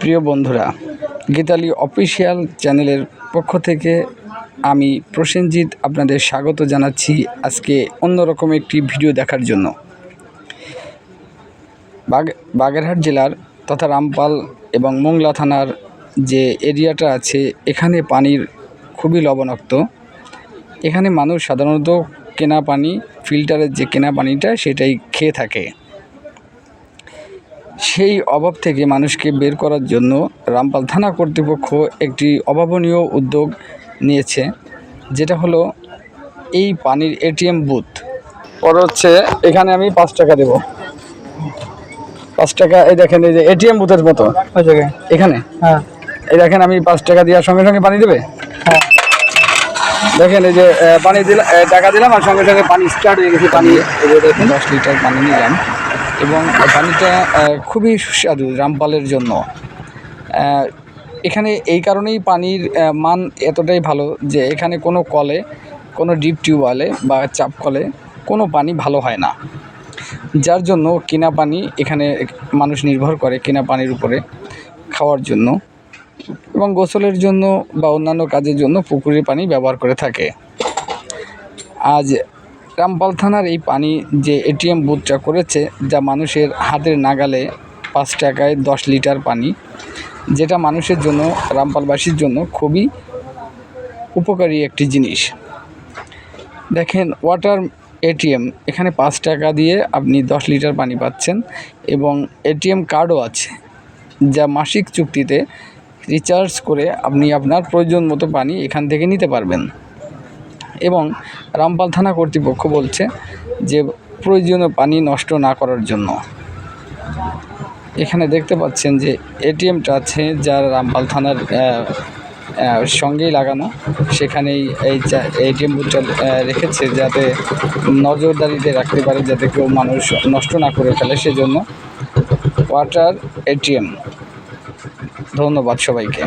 প্রিয় বন্ধুরা, গীতালি অফিসিয়াল চ্যানেলের পক্ষ থেকে আমি প্রসেনজিৎ আপনাদের স্বাগত জানাচ্ছি আজকে অন্যরকম একটি ভিডিও দেখার জন্য। বাগ, বাগেরহাট জেলার তথা রামপাল এবং মোংলা থানার যে এরিয়াটা আছে, এখানে পানির খুবই লবণাক্ত। এখানে মানুষ সাধারণত কেনা পানি, ফিল্টারের যে কেনা পানিটা, সেটাই খেয়ে থাকে। সেই অভাব থেকে মানুষকে বের করার জন্য রামপাল থানা কর্তৃপক্ষ একটি অভাবনীয় উদ্যোগ নিয়েছে যেটা হলো এই পানির এটিএম বুথ। পরে হচ্ছে এখানে আমি পাঁচ টাকা দেব। পাঁচ টাকা এই দেখেন এই যে এটিএম বুথের মতো। এখানে? হ্যাঁ। এই দেখেন আমি পাঁচ টাকা দেওয়ার সঙ্গে সঙ্গে পানি দেবে? হ্যাঁ। দেখেন এই যে পানি দিলাম টাকা দিলাম আর সঙ্গে সঙ্গে পানি স্টার্ট হয়ে গেছে পানি দেখুন দশ লিটার পানি নিলাম। এবং পানিটা খুবই সুস্বাদু রামপালের জন্য। এখানে এই কারণেই পানির মান এতটাই ভালো যে এখানে কোনো কলে, কোনো ডিপ টিউবওয়েলে বা চাপ কলে কোনো পানি ভালো হয় না। যার জন্য কিনা পানি এখানে মানুষ নির্ভর করে কিনা পানির উপরে খাওয়ার জন্য এবং গোসলের জন্য বা অন্যান্য কাজের জন্য পুকুরের পানি ব্যবহার করে থাকে। আজ রামপাল থানার এই পানি যে এটিএম বুথটা করেছে, যা মানুষের হাতের নাগালে পাঁচ টাকায় দশ লিটার পানি, যেটা মানুষের জন্য, রামপালবাসীর জন্য খুবই উপকারী একটি জিনিস। দেখেন, ওয়াটার এটিএম, এখানে পাঁচ টাকা দিয়ে আপনি দশ লিটার পানি পাচ্ছেন এবং এটিএম কার্ডও আছে, যা মাসিক চুক্তিতে রিচার্জ করে আপনি আপনার প্রয়োজন মতো পানি এখান থেকে নিতে পারবেন। এবং রামপাল থানা কর্তৃপক্ষ বলছে যে প্রয়োজনীয় পানি নষ্ট না করার জন্য। এখানে দেখতে পাচ্ছেন যে এটিএমটা আছে যার রামপাল থানার সঙ্গেই লাগানো। সেখানেই এই এটিএম বুথটা রেখেছে যাতে নজরদারিতে রাখতে পারে যাতে কেউ মানুষ নষ্ট না করে ফেলে। সেজন্য ওয়াটার এটিএম। ধন্যবাদ সবাইকে।